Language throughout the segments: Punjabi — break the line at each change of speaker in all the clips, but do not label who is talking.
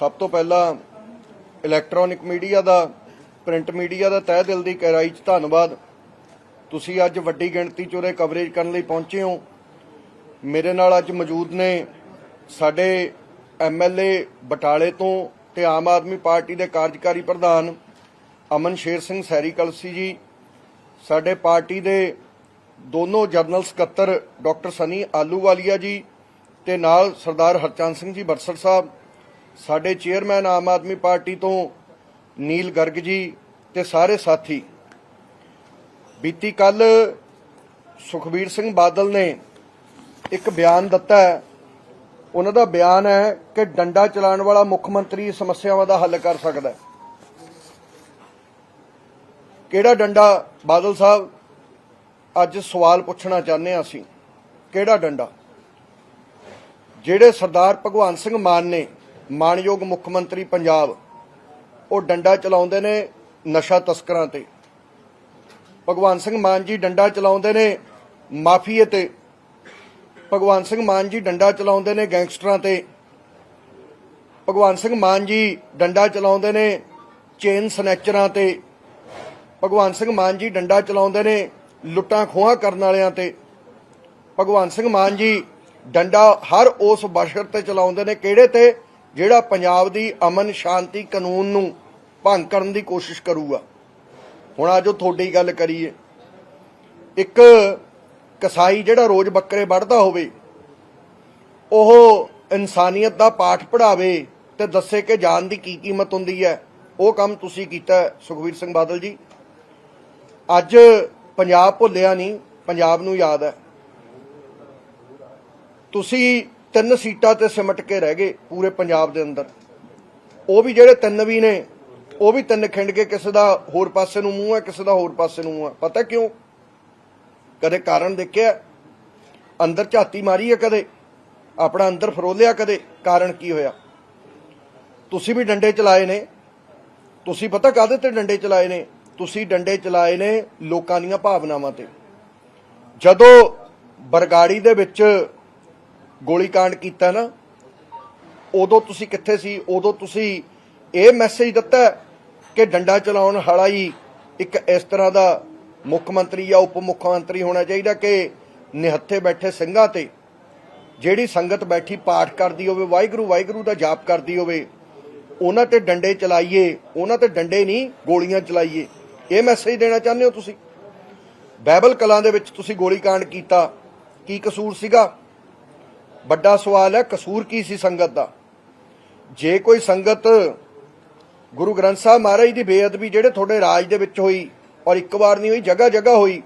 ਸਭ ਤੋਂ ਪਹਿਲਾਂ ਇਲੈਕਟ੍ਰੋਨਿਕ ਮੀਡੀਆ ਦਾ ਪ੍ਰਿੰਟ ਮੀਡੀਆ ਦਾ ਤਹਿ ਦਿਲ ਦੀ ਗਹਿਰਾਈ 'ਚ ਧੰਨਵਾਦ। ਤੁਸੀਂ ਅੱਜ ਵੱਡੀ ਗਿਣਤੀ 'ਚ ਉਹਦੇ ਕਵਰੇਜ ਕਰਨ ਲਈ ਪਹੁੰਚੇ ਹੋ। ਮੇਰੇ ਨਾਲ ਅੱਜ ਮੌਜੂਦ ਨੇ ਸਾਡੇ ਐਮਐਲਏ ਬਟਾਲੇ ਤੋਂ ਤੇ ਆਮ ਆਦਮੀ ਪਾਰਟੀ ਦੇ ਕਾਰਜਕਾਰੀ ਪ੍ਰਧਾਨ ਅਮਨ ਸ਼ੇਰ ਸਿੰਘ ਸੈਰੀ ਕਲਸੀ ਜੀ, ਸਾਡੇ ਪਾਰਟੀ ਦੇ ਦੋਨੋਂ ਜਨਰਲ ਸਕੱਤਰ ਡਾਕਟਰ ਸਨੀ ਆਲੂਵਾਲੀਆ ਜੀ ਤੇ ਨਾਲ ਸਰਦਾਰ ਹਰਚੰਦ ਸਿੰਘ ਜੀ ਬਰਸਰ ਸਾਹਿਬ। ਸਾਡੇ ਚੇਅਰਮੈਨ ਆਮ ਆਦਮੀ ਪਾਰਟੀ ਤੋਂ ਨੀਲ ਗਰਗ ਜੀ ਤੇ ਸਾਰੇ ਸਾਥੀ। ਬੀਤੀ ਕੱਲ ਸੁਖਬੀਰ ਸਿੰਘ ਬਾਦਲ ਨੇ ਇੱਕ ਬਿਆਨ ਦਿੱਤਾ ਹੈ। ਉਹਨਾਂ ਦਾ ਬਿਆਨ ਹੈ ਕਿ ਡੰਡਾ ਚਲਾਉਣ ਵਾਲਾ ਮੁੱਖ ਮੰਤਰੀ ਸਮੱਸਿਆਵਾਂ ਦਾ ਹੱਲ ਕਰ ਸਕਦਾ ਹੈ। ਕਿਹੜਾ ਡੰਡਾ? ਬਾਦਲ ਸਾਹਿਬ, ਅੱਜ ਸਵਾਲ ਪੁੱਛਣਾ ਚਾਹੁੰਦੇ ਹਾਂ ਅਸੀਂ। ਕਿਹੜਾ ਡੰਡਾ? ਜਿਹੜੇ ਸਰਦਾਰ ਭਗਵੰਤ ਸਿੰਘ ਮਾਨ ਨੇ ਮਾਨਯੋਗ ਮੁੱਖ ਮੰਤਰੀ ਪੰਜਾਬ, ਉਹ ਡੰਡਾ ਚਲਾਉਂਦੇ ਨੇ ਨਸ਼ਾ ਤਸਕਰਾਂ ਤੇ। ਭਗਵੰਤ ਸਿੰਘ ਮਾਨ ਜੀ ਡੰਡਾ ਚਲਾਉਂਦੇ ਨੇ ਮਾਫੀਏ ਤੇ। ਭਗਵੰਤ ਸਿੰਘ ਮਾਨ ਜੀ ਡੰਡਾ ਚਲਾਉਂਦੇ ਨੇ ਗੈਂਗਸਟਰਾਂ ਤੇ। ਭਗਵੰਤ ਸਿੰਘ ਮਾਨ ਜੀ ਡੰਡਾ ਚਲਾਉਂਦੇ ਨੇ ਚੇਨ ਸਨੈਚਰਾਂ ਤੇ। ਭਗਵੰਤ ਸਿੰਘ ਮਾਨ ਜੀ ਡੰਡਾ ਚਲਾਉਂਦੇ ਨੇ ਲੁੱਟਾਂ ਖੋਹਾਂ ਕਰਨ ਵਾਲਿਆਂ ਤੇ। ਭਗਵੰਤ ਸਿੰਘ ਮਾਨ ਜੀ ਡੰਡਾ ਹਰ ਉਸ ਬਸ਼ਰ ਤੇ ਚਲਾਉਂਦੇ ਨੇ ਕਿਹੜੇ ਤੇ? ਜਿਹੜਾ ਪੰਜਾਬ ਦੀ ਅਮਨ ਸ਼ਾਂਤੀ ਕਾਨੂੰਨ ਨੂੰ ਭੰਗ ਕਰਨ ਦੀ ਕੋਸ਼ਿਸ਼ ਕਰੂਗਾ। ਹੁਣ ਆਜੋ ਤੁਹਾਡੀ ਗੱਲ ਕਰੀਏ। ਇੱਕ ਕਸਾਈ ਜਿਹੜਾ ਰੋਜ਼ ਬੱਕਰੇ ਵੱਢਦਾ ਹੋਵੇ ਉਹ ਇਨਸਾਨੀਅਤ ਦਾ ਪਾਠ ਪੜਾਵੇ ਤੇ ਦੱਸੇ ਕਿ ਜਾਨ ਦੀ ਕੀ ਕੀਮਤ ਹੁੰਦੀ ਹੈ ਉਹ ਕੰਮ ਤੁਸੀਂ ਕੀਤਾ ਹੈ, ਸੁਖਵੀਰ ਸਿੰਘ ਬਾਦਲ ਜੀ। ਅੱਜ ਪੰਜਾਬ ਭੁੱਲਿਆ ਨਹੀਂ ਪੰਜਾਬ ਨੂੰ ਯਾਦ ਹੈ। ਤੁਸੀਂ ਤਿੰਨ ਸੀਟਾਂ ਤੇ ਸਿਮਟ ਕੇ ਰਹਿ ਗਏ ਪੂਰੇ ਪੰਜਾਬ ਦੇ ਅੰਦਰ। ਉਹ ਵੀ ਜਿਹੜੇ ਤਿੰਨ ਵੀ ਨੇ, ਉਹ ਵੀ ਤਿੰਨ ਖਿੰਡ ਕੇ ਕਿਸੇ ਦਾ ਹੋਰ ਪਾਸੇ ਨੂੰ ਮੂੰਹ ਹੈ, ਕਿਸੇ ਦਾ ਹੋਰ ਪਾਸੇ ਨੂੰ ਮੂੰਹ ਹੈ। ਪਤਾ ਕਿਉਂ? ਕਦੇ ਕਾਰਨ ਦੇਖਿਆ? ਅੰਦਰ ਝਾਤੀ ਮਾਰੀ ਹੈ ਕਦੇ? ਆਪਣਾ ਅੰਦਰ ਫਰੋਲਿਆ ਕਦੇ? ਕਾਰਨ ਕੀ ਹੋਇਆ? ਤੁਸੀਂ ਵੀ ਡੰਡੇ ਚਲਾਏ ਨੇ। ਤੁਸੀਂ ਪਤਾ ਕਾਹਦੇ ਤੇ ਡੰਡੇ ਚਲਾਏ ਨੇ? ਤੁਸੀਂ ਡੰਡੇ ਚਲਾਏ ਨੇ ਲੋਕਾਂ ਦੀਆਂ ਭਾਵਨਾਵਾਂ ਤੇ। ਜਦੋਂ ਬਰਗਾੜੀ ਦੇ ਵਿੱਚ ਗੋਲੀकांड ਕੀਤਾ ਨਾ, ਉਦੋਂ ਤੁਸੀਂ ਕਿੱਥੇ ਸੀ? ਉਦੋਂ ਤੁਸੀਂ ਇਹ ਮੈਸੇਜ ਦਿੱਤਾ ਕਿ ਡੰਡਾ ਚਲਾਉਣ ਵਾਲਾ ਹੀ ਇੱਕ ਇਸ ਤਰ੍ਹਾਂ ਦਾ ਮੁੱਖ ਮੰਤਰੀ ਜਾਂ ਉਪ ਮੁੱਖ ਮੰਤਰੀ ਹੋਣਾ ਚਾਹੀਦਾ ਕਿ ਨਿਹੱਥੇ ਬੈਠੇ ਸਿੰਘਾਂ ਤੇ, ਜਿਹੜੀ ਸੰਗਤ ਬੈਠੀ ਪਾਠ ਕਰਦੀ ਹੋਵੇ, ਵਾਹਿਗੁਰੂ ਵਾਹਿਗੁਰੂ ਦਾ ਜਾਪ ਕਰਦੀ ਹੋਵੇ, ਉਹਨਾਂ ਤੇ ਡੰਡੇ ਚਲਾਈਏ, ਉਹਨਾਂ ਤੇ ਡੰਡੇ ਨਹੀਂ, ਗੋਲੀਆਂ ਚਲਾਈਏ। ਇਹ ਮੈਸੇਜ ਦੇਣਾ ਚਾਹੁੰਦੇ ਹੋ ਤੁਸੀਂ? ਬਾਈਬਲ ਕਲਾਂ ਦੇ ਵਿੱਚ ਤੁਸੀਂ ਗੋਲੀकांड ਕੀਤਾ। ਕੀ ਕਸੂਰ ਸੀਗਾ? ਵੱਡਾ ਸਵਾਲ ਹੈ, ਕਸੂਰ ਕੀ ਸੀ ਸੰਗਤ ਦਾ? ਜੇ ਕੋਈ ਸੰਗਤ ਗੁਰੂ ਗ੍ਰੰਥ ਸਾਹਿਬ ਮਹਾਰਾਜ ਦੀ ਬੇਅਦਬੀ ਜਿਹੜੇ ਤੁਹਾਡੇ ਰਾਜ ਦੇ ਵਿੱਚ ਹੋਈ ਔਰ ਇੱਕ ਵਾਰ ਨਹੀਂ ਹੋਈ ਜਗ੍ਹਾ ਜਗ੍ਹਾ ਹੋਈ,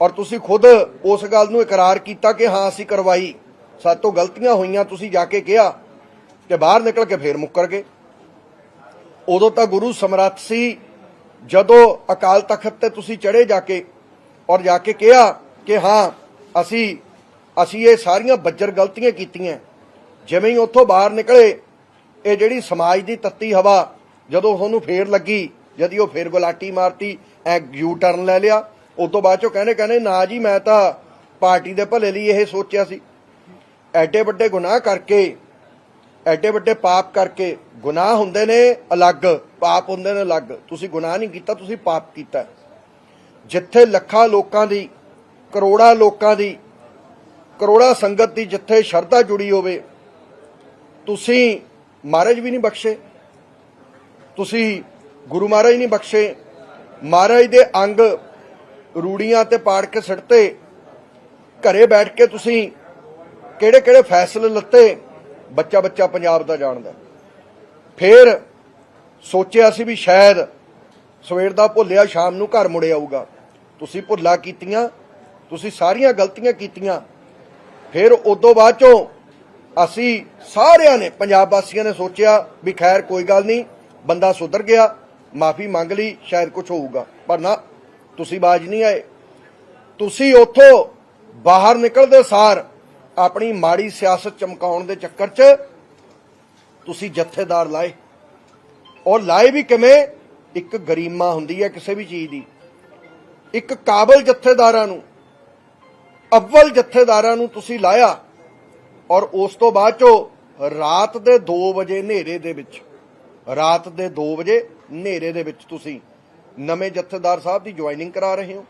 ਔਰ ਤੁਸੀਂ ਖੁਦ ਉਸ ਗੱਲ ਨੂੰ ਇਕਰਾਰ ਕੀਤਾ ਕਿ ਹਾਂ, ਅਸੀਂ ਕਰਵਾਈ, ਸਾਡੇ ਤੋਂ ਗਲਤੀਆਂ ਹੋਈਆਂ, ਤੁਸੀਂ ਜਾ ਕੇ ਕਿਹਾ ਤੇ ਬਾਹਰ ਨਿਕਲ ਕੇ ਫੇਰ ਮੁੱਕਰ ਗਏ। ਉਦੋਂ ਤਾਂ ਗੁਰੂ ਸਮਰੱਥ ਸੀ, ਜਦੋਂ ਅਕਾਲ ਤਖਤ ਤੇ ਤੁਸੀਂ ਚੜੇ ਜਾ ਕੇ ਔਰ ਜਾ ਕੇ ਕਿਹਾ ਕਿ ਹਾਂ, ਅਸੀਂ ਅਸੀਂ ਇਹ ਸਾਰੀਆਂ ਬੱਜਰ ਗਲਤੀਆਂ ਕੀਤੀਆਂ। ਜਿਵੇਂ ਹੀ ਉੱਥੋਂ ਬਾਹਰ ਨਿਕਲੇ, ਇਹ ਜਿਹੜੀ ਸਮਾਜ ਦੀ ਤੱਤੀ ਹਵਾ, ਜਦੋਂ ਤੁਹਾਨੂੰ ਫੇਰ ਲੱਗੀ, ਜਦੀ ਉਹ ਫੇਰ ਗੁਲਾਟੀ ਮਾਰਤੀ, ਐ ਯੂ ਟਰਨ ਲੈ ਲਿਆ। ਉਸ ਤੋਂ ਬਾਅਦ ਚੋਂ ਕਹਿੰਦੇ ਕਹਿੰਦੇ, ਨਾ ਜੀ, ਮੈਂ ਤਾਂ ਪਾਰਟੀ ਦੇ ਭਲੇ ਲਈ ਇਹ ਸੋਚਿਆ ਸੀ। ਐਡੇ ਵੱਡੇ ਗੁਨਾਹ ਕਰਕੇ, ਐਡੇ ਵੱਡੇ ਪਾਪ ਕਰਕੇ, ਗੁਨਾਹ ਹੁੰਦੇ ਨੇ ਅਲੱਗ, ਪਾਪ ਹੁੰਦੇ ਨੇ ਅਲੱਗ। ਤੁਸੀਂ ਗੁਨਾਹ ਨਹੀਂ ਕੀਤਾ, ਤੁਸੀਂ ਪਾਪ ਕੀਤਾ। ਜਿੱਥੇ ਲੱਖਾਂ ਲੋਕਾਂ ਦੀ, ਕਰੋੜਾਂ ਲੋਕਾਂ ਦੀ ਕਰੋੜਾਂ ਸੰਗਤ ਦੀ ਜਿੱਥੇ ਸ਼ਰਧਾ ਜੁੜੀ ਹੋਵੇ, ਤੁਸੀਂ ਮਹਾਰਾਜ ਵੀ ਨਹੀਂ ਬਖਸ਼ੇ। ਤੁਸੀਂ ਗੁਰੂ ਮਹਾਰਾਜ ਨਹੀਂ ਬਖਸ਼ੇ। ਮਹਾਰਾਜ ਦੇ ਅੰਗ ਰੂੜੀਆਂ ਤੇ ਪਾੜ ਕੇ ਸਿੱਟਤੇ। ਘਰੇ ਬੈਠ ਕੇ ਤੁਸੀਂ ਕਿਹੜੇ ਕਿਹੜੇ ਫੈਸਲੇ ਲੱਤੇ ਬੱਚਾ ਬੱਚਾ ਪੰਜਾਬ ਦਾ ਜਾਣਦਾ। ਫੇਰ ਸੋਚਿਆ ਸੀ ਵੀ ਸ਼ਾਇਦ ਸਵੇਰ ਦਾ ਭੁੱਲਿਆ, ਸ਼ਾਮ ਨੂੰ ਘਰ ਮੁੜ ਆਊਗਾ। ਤੁਸੀਂ ਭੁੱਲਾ ਕੀਤੀਆਂ, ਤੁਸੀਂ ਸਾਰੀਆਂ ਗਲਤੀਆਂ ਕੀਤੀਆਂ। ਫਿਰ ਉਦੋਂ ਬਾਅਦ ਚੋਂ ਅਸੀਂ ਸਾਰਿਆਂ ਨੇ, ਪੰਜਾਬ ਵਾਸੀਆਂ ਨੇ ਸੋਚਿਆ ਵੀ ਖੈਰ ਕੋਈ ਗੱਲ ਨਹੀਂ, ਬੰਦਾ ਸੁਧਰ ਗਿਆ, ਮਾਫੀ ਮੰਗ ਲਈ, ਸ਼ਾਇਦ ਕੁਝ ਹੋਊਗਾ। ਪਰ ਨਾ, ਤੁਸੀਂ ਬਾਜ ਨਹੀਂ ਆਏ। ਤੁਸੀਂ ਉੱਥੋਂ ਬਾਹਰ ਨਿਕਲਦੇ ਸਾਰ ਆਪਣੀ ਮਾੜੀ ਸਿਆਸਤ ਚਮਕਾਉਣ ਦੇ ਚੱਕਰ 'ਚ ਤੁਸੀਂ ਜਥੇਦਾਰ ਲਾਏ। ਔਰ ਲਾਏ ਵੀ ਕਿਵੇਂ? ਇੱਕ ਗਰੀਮਾ ਹੁੰਦੀ ਹੈ ਕਿਸੇ ਵੀ ਚੀਜ਼ ਦੀ। ਇੱਕ ਕਾਬਲ ਜਥੇਦਾਰਾਂ ਨੂੰ। ਅਵਲ ਜਥੇਦਾਰਾਂ ਨੂੰ ਤੁਸੀਂ ਲਾਇਆ ਔਰ ਉਸ ਤੋਂ ਬਾਅਦ ਚੋਂ ਰਾਤ ਦੇ 2 ਵਜੇ ਹਨੇਰੇ ਦੇ ਵਿੱਚ, ਰਾਤ ਦੇ 2 ਵਜੇ ਹਨੇਰੇ ਦੇ ਵਿੱਚ ਤੁਸੀਂ ਨਵੇਂ ਜਥੇਦਾਰ ਸਾਹਿਬ ਦੀ ਜੁਆਇਨਿੰਗ ਕਰਾ ਰਹੇ ਹੋ।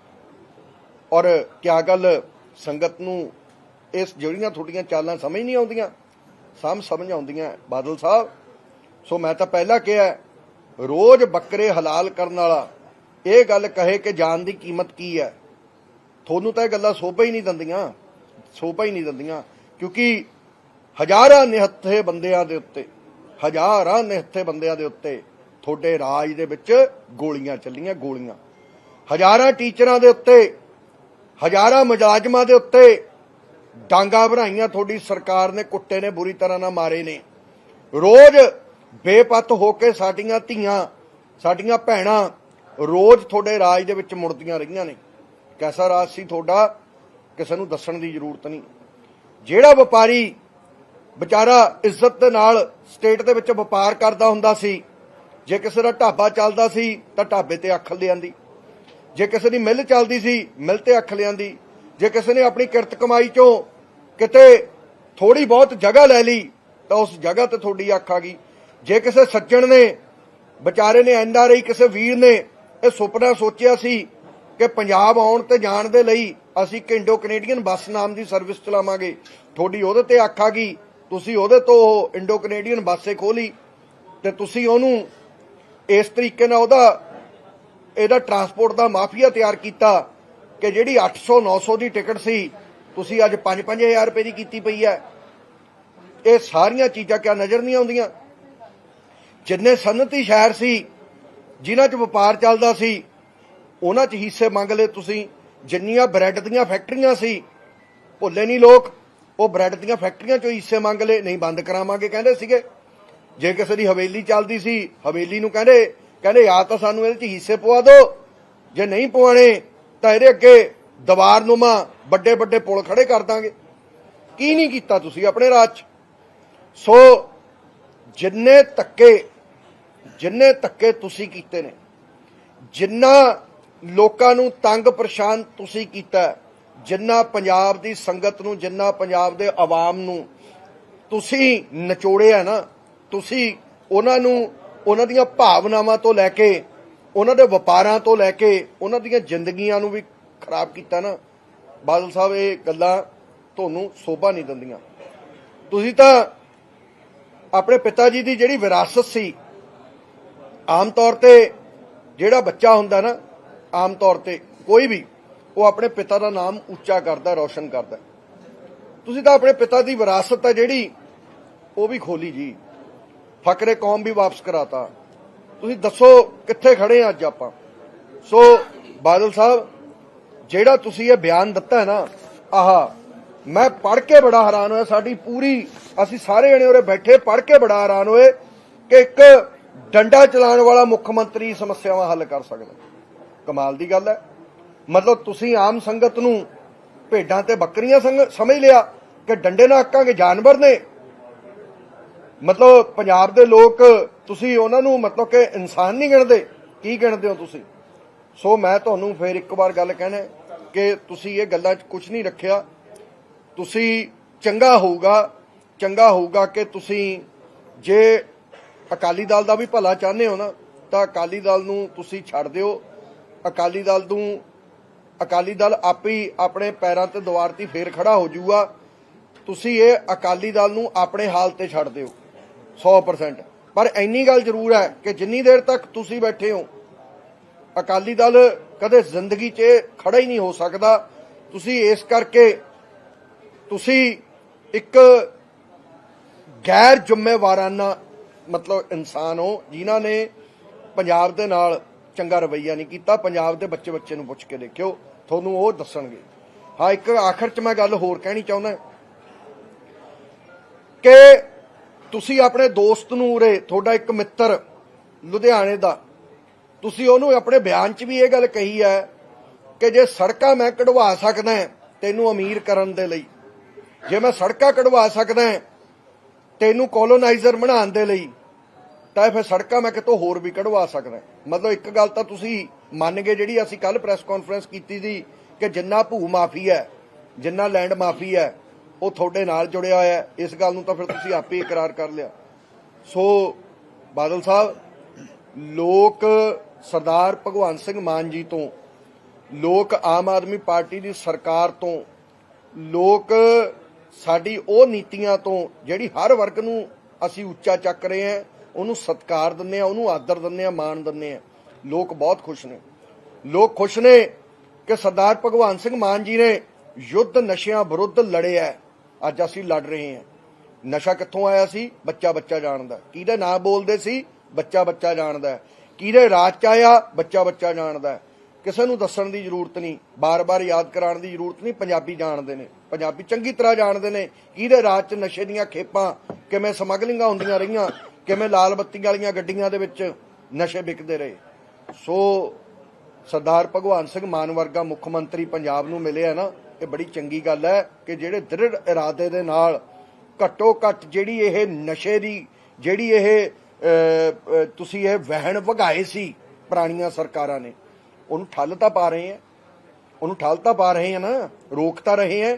ਔਰ ਕਿਆ ਗੱਲ ਸੰਗਤ ਨੂੰ ਇਸ ਜਿਹੜੀਆਂ ਤੁਹਾਡੀਆਂ ਚਾਲਾਂ ਸਮਝ ਨਹੀਂ ਆਉਂਦੀਆਂ ਸਮ ਸਮਝ ਆਉਂਦੀਆਂ ਬਾਦਲ ਸਾਹਿਬ। ਸੋ ਮੈਂ ਤਾਂ ਪਹਿਲਾਂ ਕਿਹਾ ਰੋਜ਼ ਬੱਕਰੇ ਹਲਾਲ ਕਰਨ ਵਾਲਾ ਇਹ ਗੱਲ ਕਹੇ ਕਿ ਜਾਨ ਦੀ ਕੀਮਤ ਕੀ ਹੈ? ਤੁਹਾਨੂੰ ਤਾਂ ਇਹ ਗੱਲਾਂ ਸੋਭਾ ਹੀ ਨਹੀਂ ਦਿੰਦੀਆਂ। ਸੋਭਾ ਹੀ ਨਹੀਂ ਦਿੰਦੀਆਂ। ਕਿਉਂਕਿ ਹਜ਼ਾਰਾਂ ਨਿਹੱਥੇ ਬੰਦਿਆਂ ਦੇ ਉੱਤੇ, ਹਜ਼ਾਰਾਂ ਨਿਹੱਥੇ ਬੰਦਿਆਂ ਦੇ ਉੱਤੇ ਤੁਹਾਡੇ ਰਾਜ ਦੇ ਵਿੱਚ ਗੋਲੀਆਂ ਚੱਲੀਆਂ, ਗੋਲੀਆਂ। ਹਜ਼ਾਰਾਂ ਟੀਚਰਾਂ ਦੇ ਉੱਤੇ, ਹਜ਼ਾਰਾਂ ਮੁਲਾਜ਼ਮਾਂ ਦੇ ਉੱਤੇ ਡਾਂਗਾ ਭਰਾਈਆਂ ਤੁਹਾਡੀ ਸਰਕਾਰ ਨੇ ਕੁੱਟੇ ਨੇ, ਬੁਰੀ ਤਰ੍ਹਾਂ ਨਾਲ ਮਾਰੇ ਨੇ। ਰੋਜ਼ ਬੇਪਤ ਹੋ ਕੇ ਸਾਡੀਆਂ ਧੀਆਂ, ਸਾਡੀਆਂ ਭੈਣਾਂ ਰੋਜ਼ ਤੁਹਾਡੇ ਰਾਜ ਦੇ ਵਿੱਚ ਮੁੜਦੀਆਂ ਰਹੀਆਂ ਨੇ। ਕੈਸਾ ਰਾਜ ਸੀ ਤੁਹਾਡਾ, ਕਿਸੇ ਨੂੰ ਦੱਸਣ ਦੀ ਜ਼ਰੂਰਤ ਨਹੀਂ। ਜਿਹੜਾ ਵਪਾਰੀ ਵਿਚਾਰਾ ਇੱਜ਼ਤ ਦੇ ਨਾਲ ਸਟੇਟ ਦੇ ਵਿੱਚ ਵਪਾਰ ਕਰਦਾ ਹੁੰਦਾ ਸੀ, ਜੇ ਕਿਸੇ ਦਾ ਢਾਬਾ ਚੱਲਦਾ ਸੀ, ਤਾਂ ਢਾਬੇ ਤੇ ਅੱਖ ਲਿਆਂਦੀ। ਜੇ ਕਿਸੇ ਦੀ ਮਿਲ ਚੱਲਦੀ ਸੀ, ਮਿੱਲ ਤੇ ਅੱਖ ਲਿਆਂਦੀ। ਜੇ ਕਿਸੇ ਨੇ ਆਪਣੀ ਕਿਰਤ ਕਮਾਈ ਚੋਂ ਕਿਤੇ ਥੋੜੀ ਬਹੁਤ ਜਗ੍ਹਾ ਲੈ ਲਈ, ਤਾਂ ਉਸ ਜਗ੍ਹਾ ਤੇ ਤੁਹਾਡੀ ਅੱਖ ਆ ਗਈ। ਜੇ ਕਿਸੇ ਸੱਜਣ ਨੇ, ਵਿਚਾਰੇ ਨੇ ਐਨਆਰਆਈ ਕਿਸੇ ਵੀਰ ਨੇ ਇਹ ਸੁਪਨਾ ਸੋਚਿਆ ਸੀ ਕਿ ਪੰਜਾਬ ਆਉਣ ਤੇ ਜਾਣ ਦੇ ਲਈ ਅਸੀਂ ਕਿੰਡੋ ਕੈਨੇਡੀਅਨ ਬੱਸ ਨਾਮ ਦੀ ਸਰਵਿਸ ਚਲਾਵਾਂਗੇ। ਤੁਹਾਡੀ ਉਹਦੇ ਤੇ ਅੱਖ ਆ ਗਈ। ਤੁਸੀਂ ਉਹਦੇ ਤੋਂ ਉਹ ਇੰਡੋ ਕੈਨੇਡੀਅਨ ਬੱਸੇ ਖੋਲੀ ਤੇ ਤੁਸੀਂ ਉਹਨੂੰ ਇਸ ਤਰੀਕੇ ਨਾਲ ਉਹਦਾ ਇਹਦਾ ਟਰਾਂਸਪੋਰਟ ਦਾ ਮਾਫੀਆ ਤਿਆਰ ਕੀਤਾ ਕਿ ਜਿਹੜੀ 800 900 ਦੀ ਟਿਕਟ ਸੀ, ਤੁਸੀਂ ਅੱਜ 5-5000 ਰੁਪਏ ਦੀ ਕੀਤੀ ਪਈ ਹੈ। ਇਹ ਸਾਰੀਆਂ ਚੀਜ਼ਾਂ ਕਿਆ ਨਜ਼ਰ ਨਹੀਂ ਆਉਂਦੀਆਂ? ਜਿੰਨੇ ਸਨਅਤੀ ਸ਼ਹਿਰ ਸੀ, ਜਿਨ੍ਹਾਂ 'ਚ ਵਪਾਰ ਚੱਲਦਾ ਸੀ ਉਹਨਾਂ 'ਚ ਹਿੱਸੇ ਮੰਗ ਲਏ ਤੁਸੀਂ। ਜਿੰਨੀਆਂ ਬ੍ਰੈਡ ਦੀਆਂ ਫੈਕਟਰੀਆਂ ਸੀ, ਭੁੱਲੇ ਨਹੀਂ ਲੋਕ। ਉਹ ਬ੍ਰੈਡ ਦੀਆਂ ਫੈਕਟਰੀਆਂ 'ਚੋਂ ਹਿੱਸੇ ਮੰਗ ਲਏ। ਨਹੀਂ, ਬੰਦ ਕਰਾਵਾਂਗੇ, ਕਹਿੰਦੇ ਸੀਗੇ। ਜੇ ਕਿਸੇ ਦੀ ਹਵੇਲੀ ਚੱਲਦੀ ਸੀ, ਹਵੇਲੀ ਨੂੰ ਕਹਿੰਦੇ ਕਹਿੰਦੇ ਜਾਂ ਤਾਂ ਸਾਨੂੰ ਇਹਦੇ 'ਚ ਹਿੱਸੇ ਪਵਾ ਦਿਓ। ਜੇ ਨਹੀਂ ਪਵਾਣੇ ਤਾਂ ਇਹਦੇ ਅੱਗੇ ਦੀਵਾਰ ਦੀਵਾਰਨੁਮਾ ਵੱਡੇ ਵੱਡੇ ਪੁਲ ਖੜੇ ਕਰ ਦਾਂਗੇ। ਕੀ ਨਹੀਂ ਕੀਤਾ ਤੁਸੀਂ ਆਪਣੇ ਰਾਜ 'ਚ? ਸੋ, ਜਿੰਨੇ ਧੱਕੇ ਜਿੰਨੇ ਧੱਕੇ ਤੁਸੀਂ ਕੀਤੇ ਨੇ, ਜਿੰਨਾ ਲੋਕਾਂ ਨੂੰ ਤੰਗ ਪਰੇਸ਼ਾਨ ਤੁਸੀਂ ਕੀਤਾ ਜਿੰਨਾ ਪੰਜਾਬ ਦੀ ਸੰਗਤ ਨੂੰ, ਜਿੰਨਾ ਪੰਜਾਬ ਦੇ ਆਵਾਮ ਨੂੰ ਤੁਸੀਂ ਨਚੋੜਿਆ ਨਾ, ਤੁਸੀਂ ਉਹਨਾਂ ਨੂੰ, ਉਹਨਾਂ ਦੀਆਂ ਭਾਵਨਾਵਾਂ ਤੋਂ ਲੈ ਕੇ, ਉਹਨਾਂ ਦੇ ਵਪਾਰਾਂ ਤੋਂ ਲੈ ਕੇ, ਉਹਨਾਂ ਦੀਆਂ ਜ਼ਿੰਦਗੀਆਂ ਨੂੰ ਵੀ ਖਰਾਬ ਕੀਤਾ ਨਾ। ਬਾਦਲ ਸਾਹਿਬ, ਇਹ ਗੱਲਾਂ ਤੁਹਾਨੂੰ ਸੋਭਾ ਨਹੀਂ ਦਿੰਦੀਆਂ। ਤੁਸੀਂ ਤਾਂ ਆਪਣੇ ਪਿਤਾ ਜੀ ਦੀ ਜਿਹੜੀ ਵਿਰਾਸਤ ਸੀ, ਆਮ ਤੌਰ ਤੇ ਜਿਹੜਾ ਬੱਚਾ ਹੁੰਦਾ ਨਾ ਆਮ ਤੌਰ ਤੇ ਕੋਈ ਵੀ ਉਹ ਆਪਣੇ ਪਿਤਾ ਦਾ ਨਾਮ ਉੱਚਾ ਕਰਦਾ, ਰੌਸ਼ਨ ਕਰਦਾ। ਤੁਸੀਂ ਤਾਂ ਆਪਣੇ ਪਿਤਾ ਦੀ ਵਿਰਾਸਤ ਹੈ ਜਿਹੜੀ, ਉਹ ਵੀ ਖੋਲੀ ਜੀ। ਫਕਰੇ ਕੌਮ ਵੀ ਵਾਪਸ ਕਰਾਤਾ। ਤੁਸੀਂ ਦੱਸੋ ਕਿੱਥੇ ਖੜੇ ਆ ਅੱਜ ਆਪਾਂ? ਸੋ ਬਾਦਲ ਸਾਹਿਬ, ਜਿਹੜਾ ਤੁਸੀਂ ਇਹ ਬਿਆਨ ਦਿੱਤਾ ਨਾ, ਆਹਾ, ਮੈਂ ਪੜ੍ਹ ਕੇ ਬੜਾ ਹੈਰਾਨ ਹੋਇਆ। ਸਾਡੀ ਪੂਰੀ, ਅਸੀਂ ਸਾਰੇ ਜਣੇ ਉਰੇ ਬੈਠੇ ਪੜ੍ਹ ਕੇ ਬੜਾ ਹੈਰਾਨ ਹੋਏ ਕਿ ਇੱਕ ਡੰਡਾ ਚਲਾਉਣ ਵਾਲਾ ਮੁੱਖ ਮੰਤਰੀ ਸਮੱਸਿਆਵਾਂ ਹੱਲ ਕਰ ਸਕਦਾ। ਕਮਾਲ ਦੀ ਗੱਲ ਹੈ। ਮਤਲਬ ਤੁਸੀਂ ਆਮ ਸੰਗਤ ਨੂੰ ਭੇਡਾਂ ਤੇ ਬੱਕਰੀਆਂ ਸੰਗ- ਸਮਝ ਲਿਆ ਕਿ ਡੰਡੇ ਨਾਲ ਆਕਾਂਗੇ ਜਾਨਵਰ ਨੇ? ਮਤਲਬ ਪੰਜਾਬ ਦੇ ਲੋਕ ਤੁਸੀਂ ਉਹਨਾਂ ਨੂੰ ਮਤਲਬ ਕਿ ਇਨਸਾਨ ਨਹੀਂ ਗਿਣਦੇ। ਕੀ ਗਿਣਦੇ ਹੋ ਤੁਸੀਂ? ਸੋ ਮੈਂ ਤੁਹਾਨੂੰ ਫੇਰ ਇੱਕ ਵਾਰ ਗੱਲ ਕਹਿਣਾ ਕਿ ਤੁਸੀਂ ਇਹ ਗੱਲਾਂ 'ਚ ਕੁਝ ਨਹੀਂ ਰੱਖਿਆ। ਤੁਸੀਂ ਚੰਗਾ ਹੋਊਗਾ ਚੰਗਾ ਹੋਊਗਾ ਕਿ ਤੁਸੀਂ ਜੇ ਅਕਾਲੀ ਦਲ ਦਾ ਵੀ ਭਲਾ ਚਾਹੁੰਦੇ ਹੋ ਨਾ, ਤਾਂ ਅਕਾਲੀ ਦਲ ਨੂੰ ਤੁਸੀਂ ਛੱਡ ਦਿਓ। ਅਕਾਲੀ ਦਲ ਨੂੰ ਅਕਾਲੀ ਦਲ ਆਪੇ ਹੀ ਆਪਣੇ ਪੈਰਾਂ ਤੇ ਦੁਆਰ ਤੇ ਫੇਰ ਖੜਾ ਹੋ ਜਾਊਗਾ। ਤੁਸੀਂ ਇਹ ਅਕਾਲੀ ਦਲ ਨੂੰ ਆਪਣੇ ਹਾਲ ਤੇ ਛੱਡ ਦਿਓ 100% ਪਰ ਇੰਨੀ ਗੱਲ ਜ਼ਰੂਰ ਹੈ ਕਿ ਜਿੰਨੀ ਦੇਰ ਤੱਕ ਤੁਸੀਂ ਬੈਠੇ ਹੋ, ਅਕਾਲੀ ਦਲ ਕਦੇ ਜ਼ਿੰਦਗੀ 'ਚ ਖੜਾ ਹੀ ਨਹੀਂ ਹੋ ਸਕਦਾ। ਤੁਸੀਂ ਇਸ ਕਰਕੇ, ਤੁਸੀਂ ਇੱਕ ਗੈਰ ਜ਼ਿੰਮੇਵਾਰਾਨਾ ਮਤਲਬ ਇਨਸਾਨ ਹੋ, ਜਿਨ੍ਹਾਂ ਨੇ ਪੰਜਾਬ ਦੇ ਨਾਲ ਚੰਗਾ ਰਵੱਈਆ ਨਹੀਂ ਕੀਤਾ, ਪੰਜਾਬ ਦੇ ਬੱਚੇ ਬੱਚੇ ਨੂੰ ਪੁੱਛ ਕੇ ਦੇਖਿਓ, ਤੁਹਾਨੂੰ ਉਹ ਦੱਸਣਗੇ। ਹਾਂ, ਇੱਕ ਆਖਰ 'ਚ ਮੈਂ ਗੱਲ ਹੋਰ ਕਹਿਣੀ ਚਾਹੁੰਦਾ ਕਿ ਤੁਸੀਂ ਆਪਣੇ ਦੋਸਤ ਨੂੰ ਉਰੇ, ਤੁਹਾਡਾ ਇੱਕ ਮਿੱਤਰ ਲੁਧਿਆਣੇ ਦਾ, ਤੁਸੀਂ ਉਹਨੂੰ ਆਪਣੇ ਬਿਆਨ 'ਚ ਵੀ ਇਹ ਗੱਲ ਕਹੀ ਹੈ ਕਿ ਜੇ ਸੜਕਾਂ ਮੈਂ ਕਢਵਾ ਸਕਦਾ ਤੈਨੂੰ ਅਮੀਰ ਕਰਨ ਦੇ ਲਈ, ਜੇ ਮੈਂ ਸੜਕਾਂ ਕਢਵਾ ਸਕਦਾ ਤੈਨੂੰ ਕੋਲੋਨਾਈਜ਼ਰ ਬਣਾਉਣ ਦੇ ਲਈ ਤਾਂ ਫਿਰ ਸੜਕਾਂ ਮੈਂ ਕਿਤੋਂ ਹੋਰ ਵੀ ਕਢਵਾ ਸਕਦਾ ਮਤਲਬ ਇੱਕ ਗੱਲ ਤਾਂ ਤੁਸੀਂ ਮੰਨ ਗਏ ਜਿਹੜੀ ਅਸੀਂ ਕੱਲ ਪ੍ਰੈਸ ਕਾਨਫਰੰਸ ਕੀਤੀ ਸੀ ਕਿ ਜਿੰਨਾ ਭੂ ਮਾਫੀ ਹੈ, ਜਿੰਨਾ ਲੈਂਡ ਮਾਫੀ ਹੈ, ਉਹ ਤੁਹਾਡੇ ਨਾਲ ਜੁੜਿਆ ਹੋਇਆ ਹੈ। ਇਸ ਗੱਲ ਨੂੰ ਤਾਂ ਫਿਰ ਤੁਸੀਂ ਆਪੇ ਇਕਰਾਰ ਕਰ ਲਿਆ ਸੋ ਬਾਦਲ ਸਾਹਿਬ, ਲੋਕ ਸਰਦਾਰ ਭਗਵੰਤ ਸਿੰਘ ਮਾਨ ਜੀ ਤੋਂ, ਲੋਕ ਆਮ ਆਦਮੀ ਪਾਰਟੀ ਦੀ ਸਰਕਾਰ ਤੋਂ, ਲੋਕ ਸਾਡੀ ਉਹ ਨੀਤੀਆਂ ਤੋਂ ਜਿਹੜੀ ਹਰ ਵਰਗ ਨੂੰ ਅਸੀਂ ਉੱਚਾ ਚੱਕ ਰਹੇ ਹਾਂ ਉਹਨੂੰ ਸਤਿਕਾਰ ਦਿੰਦੇ ਆ, ਉਹਨੂੰ ਆਦਰ ਦਿੰਦੇ ਆ, ਮਾਣ ਦਿੰਦੇ ਆ। ਲੋਕ ਬਹੁਤ ਖੁਸ਼ ਨੇ। ਲੋਕ ਖੁਸ਼ ਨੇ ਕਿ ਸਰਦਾਰ ਭਗਵੰਤ ਸਿੰਘ ਮਾਨ ਜੀ ਨੇ ਯੁੱਧ ਨਸ਼ਿਆਂ ਵਿਰੁੱਧ ਲੜਿਆ ਅੱਜ ਅਸੀਂ ਲੜ ਰਹੇ ਹਾਂ। ਨਸ਼ਾ ਕਿੱਥੋਂ ਆਇਆ ਸੀ? ਬੱਚਾ ਬੱਚਾ ਜਾਣਦਾ। ਕਿਹਦੇ ਨਾਂ ਬੋਲਦੇ ਸੀ? ਬੱਚਾ ਬੱਚਾ ਜਾਣਦਾ ਕਿਹਦੇ ਰਾਜ ਚ ਆਇਆ? ਬੱਚਾ ਬੱਚਾ ਜਾਣਦਾ ਕਿਸੇ ਨੂੰ ਦੱਸਣ ਦੀ ਜ਼ਰੂਰਤ ਨਹੀਂ। ਬਾਰ-ਬਾਰ ਯਾਦ ਕਰਾਉਣ ਦੀ ਜ਼ਰੂਰਤ ਨਹੀਂ। ਪੰਜਾਬੀ ਜਾਣਦੇ ਨੇ। ਪੰਜਾਬੀ ਚੰਗੀ ਤਰ੍ਹਾਂ ਜਾਣਦੇ ਨੇ। ਕਿਹਦੇ ਰਾਜ ਚ ਨਸ਼ੇ ਦੀਆਂ ਖੇਪਾਂ ਕਿਵੇਂ ਸਮਗਲਿੰਗਾਂ ਹੁੰਦੀਆਂ ਰਹੀਆਂ? ਕਿਵੇਂ ਲਾਲ ਬੱਤੀ ਵਾਲੀਆਂ ਗੱਡੀਆਂ ਦੇ ਵਿੱਚ ਨਸ਼ੇ ਵਿਕਦੇ ਰਹੇ? ਸੋ ਸਰਦਾਰ ਭਗਵਾਨ ਸਿੰਘ ਮਾਨ ਵਰਗਾ ਮੁੱਖ ਮੰਤਰੀ ਪੰਜਾਬ ਨੂੰ ਮਿਲਿਆ ਨਾ, ਇਹ ਬੜੀ ਚੰਗੀ ਗੱਲ ਹੈ ਕਿ ਜਿਹੜੇ ਦ੍ਰਿੜ ਇਰਾਦੇ ਦੇ ਨਾਲ ਘੱਟੋ ਘੱਟ ਜਿਹੜੀ ਇਹ ਨਸ਼ੇ ਦੀ, ਜਿਹੜੀ ਇਹ ਤੁਸੀਂ ਇਹ ਵਹਿਣ ਵਗਾਏ ਸੀ ਪੁਰਾਣੀਆਂ ਸਰਕਾਰਾਂ ਨੇ, ਉਹਨੂੰ ਠੱਲ ਤਾਂ ਪਾ ਰਹੇ ਆ ਉਹਨੂੰ ਠੱਲ ਤਾਂ ਪਾ ਰਹੇ ਆ ਨਾ, ਰੋਕ ਤਾਂ ਰਹੇ ਆ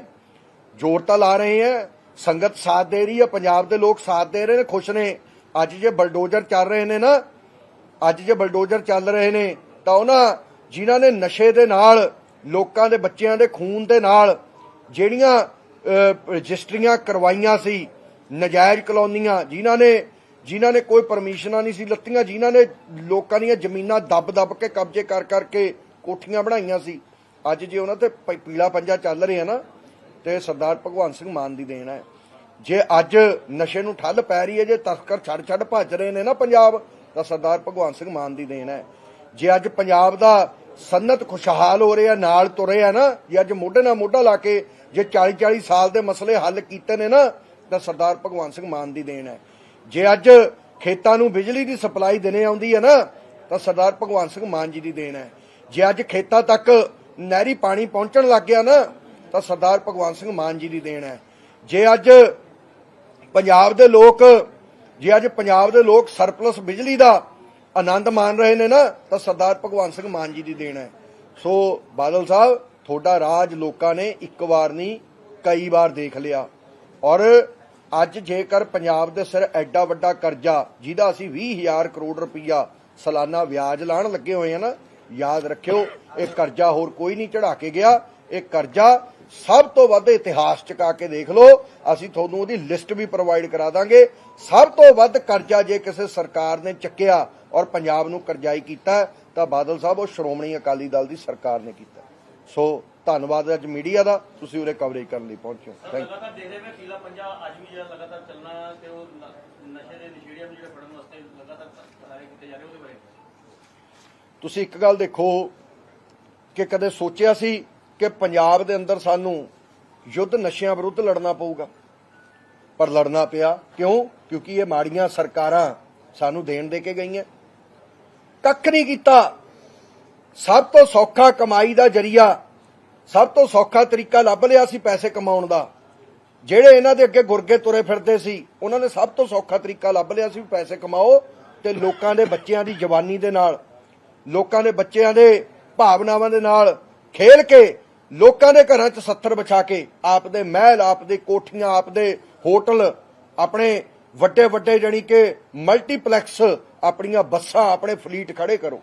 ਜ਼ੋਰ ਤਾਂ ਲਾ ਰਹੇ ਆ ਸੰਗਤ ਸਾਥ ਦੇ ਰਹੀ ਹੈ, ਪੰਜਾਬ ਦੇ ਲੋਕ ਸਾਥ ਦੇ ਰਹੇ ਨੇ, ਖੁਸ਼ ਨੇ। ਅੱਜ ਜੇ ਬਲਡੋਜ਼ਰ ਚੱਲ ਰਹੇ ਨੇ ਨਾ, ਅੱਜ ਜੇ ਬਲਡੋਜ਼ਰ ਚੱਲ ਰਹੇ ਨੇ, ਤਾਂ ਉਹਨਾਂ ਜਿਨ੍ਹਾਂ ਨੇ ਨਸ਼ੇ ਦੇ ਨਾਲ, ਲੋਕਾਂ ਦੇ ਬੱਚਿਆਂ ਦੇ ਖੂਨ ਦੇ ਨਾਲ ਜਿਹੜੀਆਂ ਰਜਿਸਟਰੀਆਂ ਕਰਵਾਈਆਂ ਸੀ, ਨਜਾਇਜ਼ ਕਲੋਨੀਆਂ, ਜਿਨ੍ਹਾਂ ਨੇ ਜਿਨ੍ਹਾਂ ਨੇ ਕੋਈ ਪਰਮਿਸ਼ਨਾਂ ਨਹੀਂ ਸੀ ਲੱਤੀਆਂ, ਜਿਨ੍ਹਾਂ ਨੇ ਲੋਕਾਂ ਦੀਆਂ ਜ਼ਮੀਨਾਂ ਦੱਬ-ਦੱਬ ਕੇ ਕਬਜ਼ੇ ਕਰ ਕਰਕੇ ਕੋਠੀਆਂ ਬਣਾਈਆਂ ਸੀ, ਅੱਜ ਜੇ ਉਹਨਾਂ ਤੇ ਪੀਲਾ ਪੰਜਾ ਚੱਲ ਰਿਹਾ ਨਾ, ਤੇ ਸਰਦਾਰ ਭਗਵੰਤ ਸਿੰਘ ਮਾਨ ਦੀ ਦੇਣ ਹੈ। ਜੇ ਅੱਜ ਨਸ਼ੇ ਨੂੰ ਠੱਲ ਪੈ ਰਹੀ ਹੈ, ਜੇ ਤਸਕਰ ਛੱਡ ਛੱਡ ਭੱਜ ਰਹੇ ਨੇ ਨਾ ਪੰਜਾਬ, ਤਾਂ ਸਰਦਾਰ ਭਗਵੰਤ ਸਿੰਘ ਮਾਨ ਦੀ ਦੇਣ ਹੈ। ਜੇ ਅੱਜ ਪੰਜਾਬ ਦਾ ਸਨਤ ਖੁਸ਼ਹਾਲ ਹੋ ਰਿਹਾ, ਨਾਲ ਤੁਰੇ ਆ ਨਾ, ਜੇ ਅੱਜ ਮੋਢੇ ਨਾਲ ਮੋਢਾ ਲਾ ਕੇ ਜੇ 40 40 ਸਾਲ ਦੇ ਮਸਲੇ ਹੱਲ ਕੀਤੇ ਨੇ ਨਾ, ਤਾਂ ਸਰਦਾਰ ਭਗਵੰਤ ਸਿੰਘ ਮਾਨ ਦੀ ਦੇਣ ਹੈ। ਜੇ ਅੱਜ ਖੇਤਾਂ ਨੂੰ ਬਿਜਲੀ ਦੀ ਸਪਲਾਈ ਦੇਣੇ ਆਉਂਦੀ ਹੈ ਨਾ, ਤਾਂ ਸਰਦਾਰ ਭਗਵੰਤ ਸਿੰਘ ਮਾਨ ਜੀ ਦੀ ਦੇਣ ਹੈ। ਜੇ ਅੱਜ ਖੇਤਾਂ ਤੱਕ ਨਹਿਰੀ ਪਾਣੀ ਪਹੁੰਚਣ ਲੱਗ ਗਿਆ ਨਾ, ਤਾਂ ਸਰਦਾਰ ਭਗਵੰਤ ਸਿੰਘ ਮਾਨ ਜੀ ਦੀ ਦੇਣ ਹੈ। ਜੇ ਅੱਜ ਪੰਜਾਬ ਦੇ ਲੋਕ, ਜੇ ਅੱਜ ਪੰਜਾਬ ਦੇ ਲੋਕ ਸਰਪਲਸ ਬਿਜਲੀ ਦਾ ਆਨੰਦ ਮਾਣ ਰਹੇ ਨੇ ਨਾ, ਤਾਂ ਸਰਦਾਰ ਭਗਵੰਤ ਸਿੰਘ ਮਾਨ ਜੀ ਦੀ ਦੇਣ ਹੈ। ਸੋ ਬਾਦਲ ਸਾਹਿਬ, ਤੁਹਾਡਾ ਰਾਜ ਲੋਕਾਂ ਨੇ ਇੱਕ ਵਾਰ ਨਹੀਂ, ਕਈ ਵਾਰ ਦੇਖ ਲਿਆ। ਔਰ ਅੱਜ ਜੇਕਰ ਪੰਜਾਬ ਦੇ ਸਿਰ ਐਡਾ ਵੱਡਾ ਕਰਜ਼ਾ, ਜਿਹਦਾ ਅਸੀਂ 20000 ਕਰੋੜ ਰੁਪਈਆ ਸਾਲਾਨਾ ਵਿਆਜ ਲਾਣ ਲੱਗੇ ਹੋਏ ਆ ਨਾ, ਯਾਦ ਰੱਖਿਓ, ਇਹ ਕਰਜ਼ਾ ਹੋਰ ਕੋਈ ਨਹੀਂ ਚੜਾ ਕੇ ਗਿਆ। ਇਹ ਕਰਜ਼ਾ ਸਭ ਤੋਂ ਵੱਧ ਇਤਿਹਾਸ ਚਕਾ ਕੇ ਦੇਖ ਲਓ। ਅਸੀਂ ਤੁਹਾਨੂੰ ਉਹਦੀ ਲਿਸਟ ਵੀ ਪ੍ਰੋਵਾਈਡ ਕਰਾ ਦਾਂਗੇ। ਸਭ ਤੋਂ ਵੱਧ ਕਰਜ਼ਾ ਜੇ ਕਿਸੇ ਸਰਕਾਰ ਨੇ ਚੱਕਿਆ ਔਰ ਪੰਜਾਬ ਨੂੰ ਕਰਜ਼ਾਈ ਕੀਤਾ ਤਾਂ ਬਾਦਲ ਸਾਹਿਬ ਉਹ ਸ਼੍ਰੋਮਣੀ ਅਕਾਲੀ ਦਲ ਦੀ ਸਰਕਾਰ ਨੇ ਕੀਤਾ। ਸੋ ਧੰਨਵਾਦ ਅੱਜ ਮੀਡੀਆ ਦਾ। ਤੁਸੀਂ ਉਰੇ ਕਵਰੇਜ ਕਰਨ ਲਈ ਪਹੁੰਚੇ ਥੈਂਕ ਯੂ
ਲਗਾਤਾਰ ਦੇਖਦੇ ਪਏ ਪੀਲਾ ਪੰਜਾ ਅੱਜ ਵੀ ਜਿਹੜਾ ਲਗਾਤਾਰ ਚੱਲਣਾ ਤੇ ਉਹ ਨਸ਼ੇ ਦੇ ਨਸ਼ੇੜੀਆਂ ਨੂੰ ਜਿਹੜੇ ਫੜਨ ਵਾਸਤੇ ਲਗਾਤਾਰ ਸਾਰੇ ਕੀਤੇ ਜਾ ਰਹੇ ਉਹਦੇ ਬਾਰੇ।
ਤੁਸੀਂ ਇੱਕ ਗੱਲ ਦੇਖੋ ਕਿ ਕਦੇ ਸੋਚਿਆ ਸੀ ਕਿ ਪੰਜਾਬ ਦੇ ਅੰਦਰ ਸਾਨੂੰ ਯੁੱਧ ਨਸ਼ਿਆਂ ਵਿਰੁੱਧ ਲੜਨਾ ਪਊਗਾ। ਪਰ ਲੜਨਾ ਪਿਆ। ਕਿਉਂ? ਕਿਉਂਕਿ ਇਹ ਮਾੜੀਆਂ ਸਰਕਾਰਾਂ ਸਾਨੂੰ ਦੇਣ ਦੇ ਕੇ ਗਈਆਂ। ਕੱਖ ਨਹੀਂ ਕੀਤਾ। ਸਭ ਤੋਂ ਸੌਖਾ ਕਮਾਈ ਦਾ ਜਰੀਆ, ਸਭ ਤੋਂ ਸੌਖਾ ਤਰੀਕਾ ਲੱਭ ਲਿਆ ਸੀ ਪੈਸੇ ਕਮਾਉਣ ਦਾ। ਜਿਹੜੇ ਇਹਨਾਂ ਦੇ ਅੱਗੇ ਗੁਰਗੇ ਤੁਰੇ ਫਿਰਦੇ ਸੀ, ਉਹਨਾਂ ਨੇ ਸਭ ਤੋਂ ਸੌਖਾ ਤਰੀਕਾ ਲੱਭ ਲਿਆ ਸੀ ਵੀ ਪੈਸੇ ਕਮਾਓ ਤੇ ਲੋਕਾਂ ਦੇ ਬੱਚਿਆਂ ਦੀ ਜਵਾਨੀ ਦੇ ਨਾਲ, ਲੋਕਾਂ ਦੇ ਬੱਚਿਆਂ ਦੇ ਭਾਵਨਾਵਾਂ ਦੇ ਨਾਲ ਖੇਲ ਕੇ ਲੋਕਾਂ ਦੇ ਘਰਾਂ 'ਚ ਸੱਥਰ ਵਿਛਾ ਕੇ ਆਪਦੇ ਮਹਿਲ, ਆਪਦੇ ਕੋਠੀਆਂ, ਆਪਦੇ ਹੋਟਲ, ਆਪਣੇ ਵੱਡੇ ਵੱਡੇ ਜਾਣੀ ਕਿ ਮਲਟੀਪਲੈਕਸ ਆਪਣੀਆਂ ਬੱਸਾਂ, ਆਪਣੇ ਫਲੀਟ ਖੜੇ ਕਰੋ।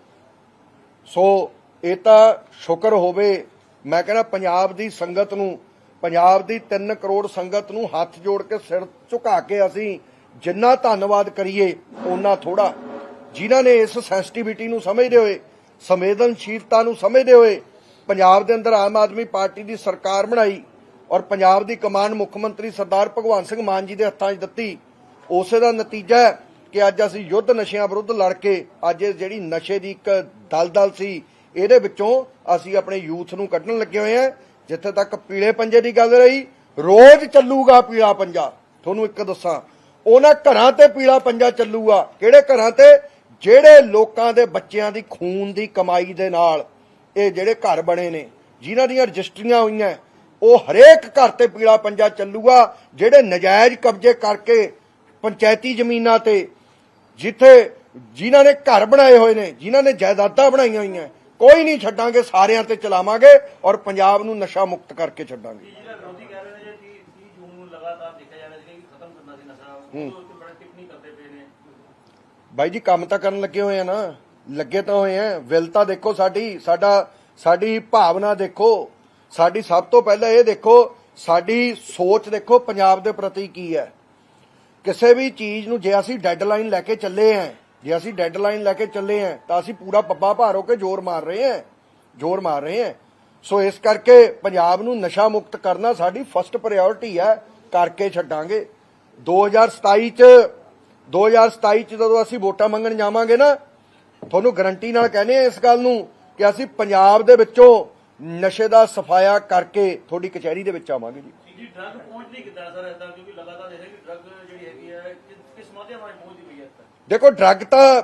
ਸੋ ਇਹ ਤਾਂ ਸ਼ੁਕਰ ਹੋਵੇ, ਮੈਂ ਕਹਿੰਦਾ ਪੰਜਾਬ ਦੀ ਸੰਗਤ ਨੂੰ, ਪੰਜਾਬ ਦੀ 3 ਕਰੋੜ ਸੰਗਤ ਨੂੰ ਹੱਥ ਜੋੜ ਕੇ ਸਿਰ ਝੁਕਾ ਕੇ ਅਸੀਂ ਜਿੰਨਾ ਧੰਨਵਾਦ ਕਰੀਏ, ਓਨਾ ਥੋੜਾ ਜਿਨ੍ਹਾਂ ਨੇ ਇਸ ਸੈਂਸਿਟੀਵਿਟੀ ਨੂੰ ਸਮਝਦੇ ਹੋਏ, ਸੰਵੇਦਨਸ਼ੀਲਤਾ ਨੂੰ ਸਮਝਦੇ ਹੋਏ ਪੰਜਾਬ ਦੇ ਅੰਦਰ ਆਮ ਆਦਮੀ ਪਾਰਟੀ ਦੀ ਸਰਕਾਰ ਬਣਾਈ ਔਰ ਪੰਜਾਬ ਦੀ ਕਮਾਨ ਮੁੱਖ ਮੰਤਰੀ ਸਰਦਾਰ ਭਗਵੰਤ ਸਿੰਘ ਮਾਨ ਜੀ ਦੇ ਹੱਥਾਂ 'ਚ ਦਿੱਤੀ, ਉਸੇ ਦਾ ਨਤੀਜਾ ਹੈ ਕਿ ਅੱਜ ਅਸੀਂ ਯੁੱਧ ਨਸ਼ਿਆਂ ਵਿਰੁੱਧ ਲੜ ਕੇ ਅੱਜ ਜਿਹੜੀ ਨਸ਼ੇ ਦੀ ਇੱਕ ਦਲਦਲ ਸੀ, ਇਹਦੇ ਵਿੱਚੋਂ ਅਸੀਂ ਆਪਣੇ ਯੂਥ ਨੂੰ ਕੱਢਣ ਲੱਗੇ ਹੋਏ ਹਾਂ, ਜਿੱਥੇ ਤੱਕ ਪੀਲੇ ਪੰਜੇ ਦੀ ਗੱਲ ਰਹੀ, ਰੋਜ਼ ਚੱਲੂਗਾ ਪੀਲਾ ਪੰਜਾ। ਤੁਹਾਨੂੰ ਇੱਕ ਦੱਸਾਂ, ਉਹਨਾਂ ਘਰਾਂ ਤੇ ਪੀਲਾ ਪੰਜਾ ਚੱਲੂਗਾ। ਕਿਹੜੇ ਘਰਾਂ ਤੇ? ਜਿਹੜੇ ਲੋਕਾਂ ਦੇ ਬੱਚਿਆਂ ਦੀ ਖੂਨ ਦੀ ਕਮਾਈ ਦੇ ਨਾਲ। ਇਹ ਜਿਹੜੇ ਘਰ ਬਣੇ ਨੇ ਜਿਨ੍ਹਾਂ ਦੀਆਂ ਰਜਿਸਟਰੀਆਂ ਹੋਈਆਂ ਉਹ ਹਰੇਕ ਘਰ ਤੇ ਪੀਲਾ ਪੰਜਾ ਚੱਲੂਗਾ ਜਿਹੜੇ ਨਜਾਇਜ਼ ਕਬਜ਼ੇ ਕਰਕੇ ਪੰਚਾਇਤੀ ਜ਼ਮੀਨਾਂ ਤੇ ਜਿੱਥੇ ਜਿਨ੍ਹਾਂ ਨੇ ਘਰ ਬਣਾਏ ਹੋਏ ਨੇ ਜਿਨ੍ਹਾਂ ਨੇ ਜਾਇਦਾਦਾਂ ਬਣਾਈਆਂ ਹੋਈਆਂ ਕੋਈ ਨਹੀਂ ਛੱਡਾਂਗੇ ਸਾਰਿਆਂ ਤੇ ਚਲਾਵਾਂਗੇ ਔਰ ਪੰਜਾਬ ਨੂੰ ਨਸ਼ਾ ਮੁਕਤ ਕਰਕੇ ਛੱਡਾਂਗੇ।
ਜਿਹੜਾ ਵਿਰੋਧੀ ਕਹਿ ਰਹੇ ਨੇ ਜੇ 30 ਜੂਨ ਉਹ ਤੇ ਬੜਾ ਟਿੱਪਣੀ ਕਰਦੇ ਪਏ ਨੇ।
ਬਾਈ ਜੀ ਕੰਮ ਤਾਂ ਕਰਨ ਲੱਗੇ ਹੋਏ ਆ ਨਾ। ਲੱਗੇ ਤਾਂ ਹੋਏ ਆ। ਵਿਲ ਤਾਂ ਦੇਖੋ ਸਾਡੀ, ਸਾਡਾ, ਸਾਡੀ ਭਾਵਨਾ ਦੇਖੋ। ਸਾਡੀ ਸਭ ਤੋਂ ਪਹਿਲਾਂ ਇਹ ਦੇਖੋ, ਸਾਡੀ ਸੋਚ ਦੇਖੋ ਪੰਜਾਬ ਦੇ ਪ੍ਰਤੀ ਕੀ ਹੈ। ਕਿਸੇ ਵੀ ਚੀਜ਼ ਨੂੰ ਜੇ ਅਸੀਂ ਡੈਡਲਾਈਨ ਲੈ ਕੇ ਚੱਲੇ ਆਂ, ਜੇ ਅਸੀਂ ਡੈਡਲਾਈਨ ਲੈ ਕੇ ਚੱਲੇ ਆਂ, ਤਾਂ ਅਸੀਂ ਪੂਰਾ ਪੱਪਾ ਭਾਰੋ ਕੇ ਜ਼ੋਰ ਮਾਰ ਰਹੇ ਆਂ। ਜ਼ੋਰ ਮਾਰ ਰਹੇ ਆਂ। ਸੋ ਇਸ ਕਰਕੇ ਪੰਜਾਬ ਨੂੰ ਨਸ਼ਾ ਮੁਕਤ ਕਰਨਾ ਸਾਡੀ ਫਸਟ ਪ੍ਰਾਇੋਰਟੀ ਹੈ, ਕਰਕੇ ਛੱਡਾਂਗੇ। 2027 ਚ 2027 ਚ ਜਦੋਂ ਅਸੀਂ ਵੋਟਾਂ ਮੰਗਣ ਜਾਵਾਂਗੇ ਨਾ ਤੁਹਾਨੂੰ ਗਰੰਟੀ ਨਾਲ ਕਹਿੰਦੇ ਆ ਇਸ ਗੱਲ ਨੂੰ ਕਿ ਅਸੀਂ ਪੰਜਾਬ ਦੇ ਵਿੱਚੋਂ ਨਸ਼ੇ ਦਾ ਸਫਾਇਆ ਕਰਕੇ ਤੁਹਾਡੀ ਕਚਹਿਰੀ ਦੇ ਵਿੱਚ ਆਵਾਂਗੇ ਜੀ।
ਜੀ ਡਰਗ ਪਹੁੰਚਦੀ ਕਿੱਦਾਂ ਸਰ ਇਦਾਂ ਕਿਉਂਕਿ ਲਗਾਤਾਰ ਦੇਖ ਰਹੇ ਕਿ ਡਰਗ ਜਿਹੜੀ ਹੈਗੀ ਹੈ ਕਿਸ- ਕਿਸ ਮਾਧਿਅਮ ਨਾਲ ਪਹੁੰਚਦੀ ਪਈ ਹੈ ਇਸ ਤੱਕ
ਦੇਖੋ ਡਰੱਗ ਤਾਂ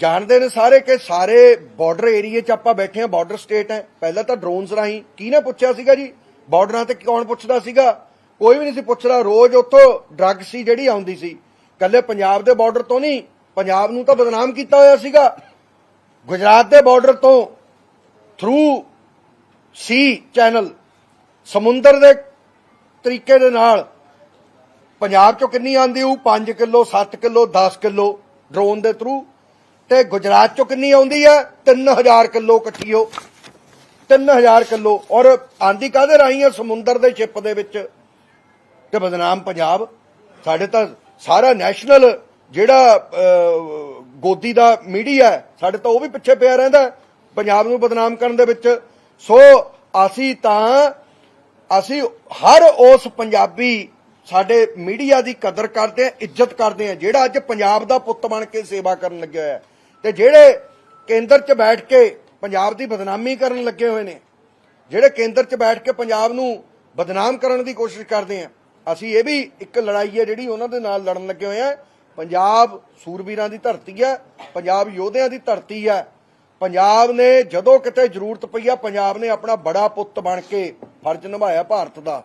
ਜਾਣਦੇ ਨੇ ਸਾਰੇ ਕਿ ਸਾਰੇ ਬਾਰਡਰ ਏਰੀਏ 'ਚ ਆਪਾਂ ਬੈਠੇ ਆ ਬਾਰਡਰ ਸਟੇਟ ਹੈ। ਪਹਿਲਾਂ ਤਾਂ ਡਰੋਨਸ ਰਾਹੀਂ ਕਿਹਨੇ ਪੁੱਛਿਆ ਸੀਗਾ ਜੀ? ਬਾਰਡਰਾਂ ਤੇ ਕੌਣ ਪੁੱਛਦਾ ਸੀਗਾ? ਕੋਈ ਵੀ ਨਹੀਂ ਸੀ ਪੁੱਛਦਾ। ਰੋਜ਼ ਉੱਥੋਂ ਡਰੱਗ ਸੀ ਜਿਹੜੀ ਆਉਂਦੀ ਸੀ। ਕੱਲੇ ਪੰਜਾਬ ਦੇ ਬਾਰਡਰ ਤੋਂ ਨਹੀਂ ਪੰਜਾਬ ਨੂੰ ਤਾਂ ਬਦਨਾਮ ਕੀਤਾ ਹੋਇਆ ਸੀਗਾ। ਗੁਜਰਾਤ ਦੇ ਬਾਰਡਰ ਤੋਂ ਥਰੂ ਸੀ ਚੈਨਲ ਸਮੁੰਦਰ ਦੇ ਤਰੀਕੇ ਦੇ ਨਾਲ ਪੰਜਾਬ ਚੋਂ ਕਿੰਨੀ ਆਂਦੀ ਉਹ 5 ਕਿਲੋ 7 ਕਿਲੋ 10 ਕਿਲੋ ਡਰੋਨ ਦੇ ਥਰੂ ਤੇ ਗੁਜਰਾਤ ਚੋਂ ਕਿੰਨੀ ਆਉਂਦੀ ਹੈ? 3000 ਕਿਲੋ ਇਕੱਠੀ ਉਹ 3000 ਕਿਲੋ। ਔਰ ਆਂਦੀ ਕਾਦੇ ਰਾਹੀਂ ਹੈ? ਸਮੁੰਦਰ ਦੇ ਸ਼ਿਪ ਦੇ ਵਿੱਚ। ਤੇ ਬਦਨਾਮ ਪੰਜਾਬ। ਸਾਡੇ ਤਾਂ ਸਾਰਾ ਨੈਸ਼ਨਲ ਜਿਹੜਾ ਗੋਦੀ ਦਾ ਮੀਡੀਆ ਸਾਡੇ ਤਾਂ ਉਹ ਵੀ ਪਿੱਛੇ ਪਿਆ ਰਹਿੰਦਾ ਪੰਜਾਬ ਨੂੰ ਬਦਨਾਮ ਕਰਨ ਦੇ ਵਿੱਚ ਸੋ ਅਸੀਂ ਤਾਂ, ਅਸੀਂ ਹਰ ਉਸ ਪੰਜਾਬੀ ਸਾਡੇ ਮੀਡੀਆ ਦੀ ਕਦਰ ਕਰਦੇ ਆ ਇੱਜ਼ਤ ਕਰਦੇ ਆ ਜਿਹੜਾ ਅੱਜ ਪੰਜਾਬ ਦਾ ਪੁੱਤ ਬਣ ਕੇ ਸੇਵਾ ਕਰਨ ਲੱਗਿਆ ਹੋਇਆ ਹੈ। ਤੇ ਜਿਹੜੇ ਕੇਂਦਰ 'ਚ ਬੈਠ ਕੇ ਪੰਜਾਬ ਦੀ ਬਦਨਾਮੀ ਕਰਨ ਲੱਗੇ ਹੋਏ ਨੇ, ਜਿਹੜੇ ਕੇਂਦਰ 'ਚ ਬੈਠ ਕੇ ਪੰਜਾਬ ਨੂੰ ਬਦਨਾਮ ਕਰਨ ਦੀ ਕੋਸ਼ਿਸ਼ ਕਰਦੇ ਆ ਅਸੀਂ ਇਹ ਵੀ ਇੱਕ ਲੜਾਈ ਹੈ ਜਿਹੜੀ ਉਹਨਾਂ ਦੇ ਨਾਲ ਲੜਨ ਲੱਗੇ ਹੋਏ ਆ ਪੰਜਾਬ ਸੂਰਬੀਰਾਂ ਦੀ ਧਰਤੀ ਹੈ, ਪੰਜਾਬ ਯੋਧਿਆਂ ਦੀ ਧਰਤੀ ਹੈ। ਪੰਜਾਬ ਨੇ ਜਦੋਂ ਕਿਤੇ ਜ਼ਰੂਰਤ ਪਈ ਆ, ਪੰਜਾਬ ਨੇ ਆਪਣਾ ਬੜਾ ਪੁੱਤ ਬਣ ਕੇ ਫਰਜ਼ ਨਿਭਾਇਆ ਭਾਰਤ ਦਾ।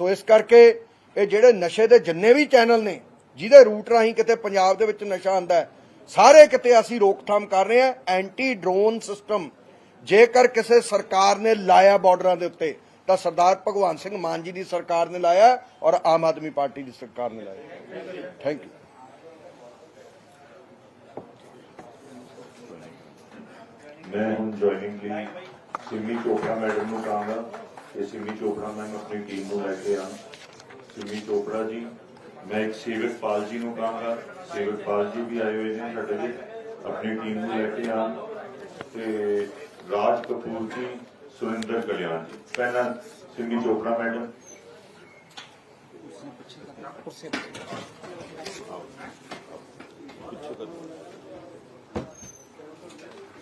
ਸੋ ਇਸ ਕਰਕੇ ਇਹ ਜਿਹੜੇ ਨਸ਼ੇ ਦੇ ਜਿੰਨੇ ਵੀ ਚੈਨਲ ਨੇ, ਜਿਹਦੇ ਰੂਟ ਰਾਹੀਂ ਕਿਤੇ ਪੰਜਾਬ ਦੇ ਵਿੱਚ ਨਸ਼ਾ ਆਂਦਾ ਸਾਰੇ ਕਿਤੇ ਅਸੀਂ ਰੋਕਥਾਮ ਕਰ ਰਹੇ ਹਾਂ ਐਂਟੀ ਡਰੋਨ ਸਿਸਟਮ ਜੇਕਰ ਕਿਸੇ ਸਰਕਾਰ ਨੇ ਲਾਇਆ ਬਾਰਡਰਾਂ ਦੇ ਉੱਤੇ, ਤਾਂ ਸਰਦਾਰ ਭਗਵਾਨ ਸਿੰਘ ਮਾਨ ਜੀ ਦੀ ਸਰਕਾਰ ਨੇ ਲਾਇਆ ਔਰ ਆਮ ਆਦਮੀ ਪਾਰਟੀ ਦੀ ਸਰਕਾਰ ਨੇ ਲਾਇਆ। ਥੈਂਕ ਯੂ
ਮੈਂ ਹੁਣ ਜੁਆਇਨਿੰਗ ਲਈ ਸਿਮੀ ਚੋਪੜਾ ਮੈਡਮ ਨੂੰ ਕਹਾਂਗਾ ਕਿ ਸਿਮੀ ਚੋਪੜਾ ਮੈਮ ਆਪਣੀ ਟੀਮ ਨੂੰ ਲੈ ਕੇ ਆਉਣ। ਸਿਮੀ ਚੋਪੜਾ ਜੀ ਮੈਂ ਇੱਕ ਸੇਵਕ ਪਾਲ ਜੀ ਨੂੰ ਕਹਾਂਗਾ। ਸੇਵਕ ਪਾਲ ਜੀ ਵੀ ਆਏ ਹੋਏ ਨੇ ਸਾਡੇ ਲਈ ਆਪਣੀ ਟੀਮ ਨੂੰ ਲੈ ਕੇ ਆਉਣ। ਤੇ ਰਾਜ ਕਪੂਰ ਜੀ ਸੁਰਿੰਦਰ ਕਲਿਆਣ ਜੀ। ਪਹਿਲਾਂ ਸਿਮੀ ਚੋਪੜਾ ਮੈਡਮ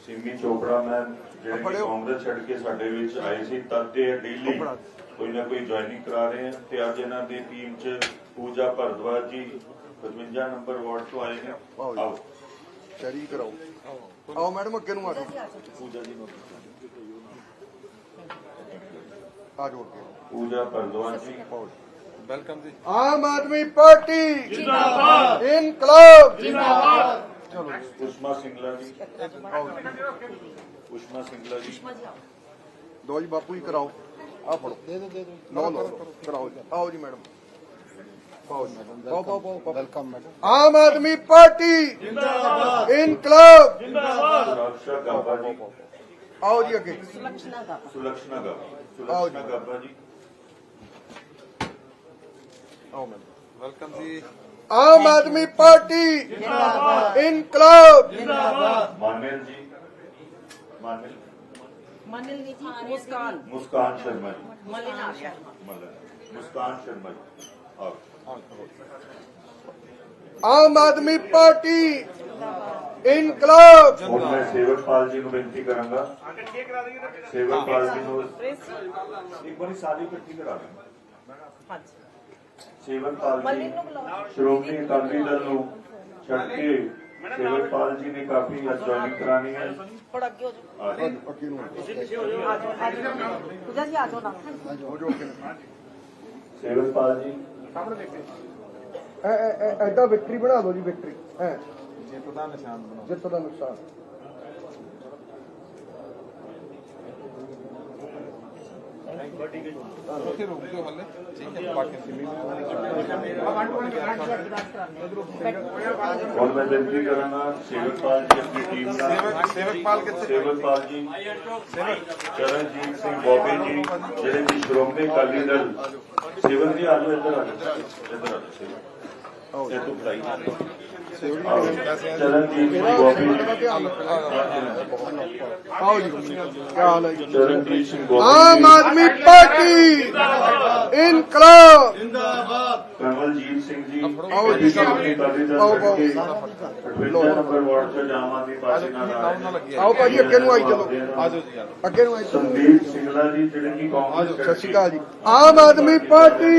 ਸਿਮੀ ਚੋਪੜਾ ਮੈਮ ਜਿਹੜੇ ਕਿ। ਕਾਂਗਰਸ ਛੱਡ ਕੇ ਸਾਡੇ ਵਿੱਚ ਆਏ ਸੀ ਤਦ ਤੇ ਡੇਲੀ ਕੋਈ ਨਾ ਕੋਈ ਜੁਆਇਨਿੰਗ ਕਰਾ ਰਹੇ ਆ ਤੇ ਅੱਜ ਇਹਨਾਂ ਦੀ ਟੀਮ 'ਚ ਪੂਜਾ ਭਰਦਵਾਜ ਜੀ 55 ਨੰਬਰ ਵਾਰਡ ਤੋਂ ਆਏ ਨੇ।
ਆਓ ਚੈਰੀ ਕਰਾਓ। ਆਓ ਮੈਡਮ ਅੱਗੇ ਨੂੰ ਆ ਜਾਓ।
ਪੂਜਾ ਜੀ ਨੂੰ।
ਆ ਜਾਓ
ਪੂਜਾ ਭਰਦਵਾਜ ਜੀ।
ਵੈਲਕਮ ਜੀ।
ਆਮ ਆਦਮੀ ਪਾਰਟੀ। ਜਿੰਦਾਬਾਦ। ਇਨਕਲਾਬ। ਜਿੰਦਾਬਾਦ। ਚਲੋ
ਉਸ਼ਮਾ ਸਿੰਗਲਾ ਜੀ। ਉਸ਼ਮਾ ਸਿੰਗਲਾ ਜੀ।
ਦੋ ਜੀ ਬਾਪੂ ਜੀ ਕਰਾਓ। ਆ ਫੜੋ।
ਦੇ ਦੋ ਦੇ
ਲਓ ਲਓ ਕਰਾਓ ਜੀ। ਆਓ ਜੀ ਮੈਡਮ। ਪਾਓ ਜੀ ਪਾਓ ਪਾਓ ਪਾਓ ਪਾਓ।
Welcome madam.
ਆਮ ਆਦਮੀ ਪਾਰਟੀ ਜਿੰਦਾਬਾਦ ਇਨਕਲਾਬ।
ਸੁਰਕਸ਼ਾ ਗਾਬਾ ਜੀ।
ਆਓ ਜੀ ਅੱਗੇ।
ਸੁਲਕਸ਼ਨਾ ਗਾਬਾ।
ਆਓ ਜੀ।
ਸੁਲਕਸ਼ਨਾ ਗਾਬਾ ਜੀ।
ਆਓ madam.
Welcome ji.
Aam Aadmi party ਜਿੰਦਾਬਾਦ ਇਨਕਲਾਬ
ਮਾਨਿਲ ਜੀ ਮਾਨਿਲ
ਮਨਿਲ ਨਹੀਂ ਜੀ ਮੁਸਕਾਨ
ਮੁਸਕਾਨ ਸ਼ਰਮਾ ਜੀ
ਮਲਿਨਾ ਸ਼ਰਮਾ
ਮਤਲਬ ਮੁਸਕਾਨ ਸ਼ਰਮਾ ਜੀ ਆਓ
ਆਮ ਆਦਮੀ ਪਾਰਟੀ ਇਨਕਲਾਬ
ਹੁਣ ਮੈਂ ਸੇਵਕ ਪਾਲ ਜੀ ਨੂੰ ਬੇਨਤੀ ਕਰਾਂਗਾ ਸੇਵਕ ਪਾਲ ਜੀ ਸ਼੍ਰੋਮਣੀ ਅਕਾਲੀ ਦਲ ਨੂੰ ਛੱਡ ਕੇ ਸੇਵਕ ਪਾਲ ਜੀ ਨੇ ਕਾਫੀ ਜੁਆਇਨਿੰਗ ਕਰਾਣੀ ਹੈ।
ਥੋੜਾ ਅੱਗੇ ਹੋ ਜਾਓ। ਪੂਜਾ ਜੀ ਆ ਜਾਓ ਨਾ।
ਹੋ ਜਾਓ ਅੱਗੇ ਨੂੰ
ਸੇਵਕ ਪਾਲ ਜੀ।
ਐ ਐ ਐ- ਐਡਾ ਵਿਕਟਰੀ ਬਣਾ ਦਿਓ ਜੀ ਵਿਕਟਰੀ ਐ।
ਜਿੱਤ ਦਾ ਨਿਸ਼ਾਨ ਬਣਾਓ।
ਜਿੱਤ ਦਾ ਨੁਕਸਾਨ
ਉੱਥੇ ਰੁਕ ਜਾਓ ਹੱਲੇ। ਠੀਕ ਹੈ ਬਾਕੀ ਸਿਮੀ
ਹੁਣ ਮੈਂ ਬੇਨਤੀ ਕਰਾਂਗਾ ਸੇਵਕਪਾਲ ਜੀ ਆਪਣੀ ਟੀਮ ਦਾ
ਸੇਵਕ ਸੇਵਕਪਾਲ ਕਿੱਥੇ?
ਸੇਵਕਪਾਲ ਜੀ। ਚਰਨਜੀਤ ਸਿੰਘ ਬੋਬੀ ਜੀ ਜਿਹੜੇ ਕਿ ਸ਼੍ਰੋਮਣੀ ਅਕਾਲੀ ਦਲ ਸੇਵਕ ਜੀ ਆਜੋ ਇੱਧਰ ਆਜੋ ਇੱਧਰ ਆਜੋ ਇਹ ਤੋਂ ਬੁਲਾਈ ਚਰਨਜੀਤ ਸਿੰਘ ਬੋਬੀ ਜੀ
ਆਓ ਜੀ ਕੀ ਹਾਲ ਹੈ ਜੀ
ਚਰਨਜੀਤ ਸਿੰਘ ਬੋਬੀ
ਆਮ ਆਦਮੀ ਪਾਰਟੀ ਇਨਕਲਾਬ।
ਕਮਲਜੀਤ ਸਿੰਘ ਜੀ
ਆਓ ਜੀ। ਆਓ, ਆਓ।
ਦੇ 58 ਨੰਬਰ ਵਾਰਡ ਤੋਂ ਆਮ ਆਦਮੀ ਪਾਰਟੀ ਨਾਲ।
ਆਓ ਭਾਜੀ ਅੱਗੇ ਨੂੰ ਆਈ ਚਲੋ।
ਆਜੋ ਜੀ ਆਜੋ।
ਅੱਗੇ ਨੂੰ ਆਈ ਚਲੋ।
ਸੰਦੀਪ ਸਿੰਘਲਾ ਜੀ ਜਿਹੜੇ ਕਿ ਕਾਂਗਰਸ
ਸਤਿ ਸ਼੍ਰੀ ਅਕਾਲ ਜੀ। ਆਮ ਆਦਮੀ ਪਾਰਟੀ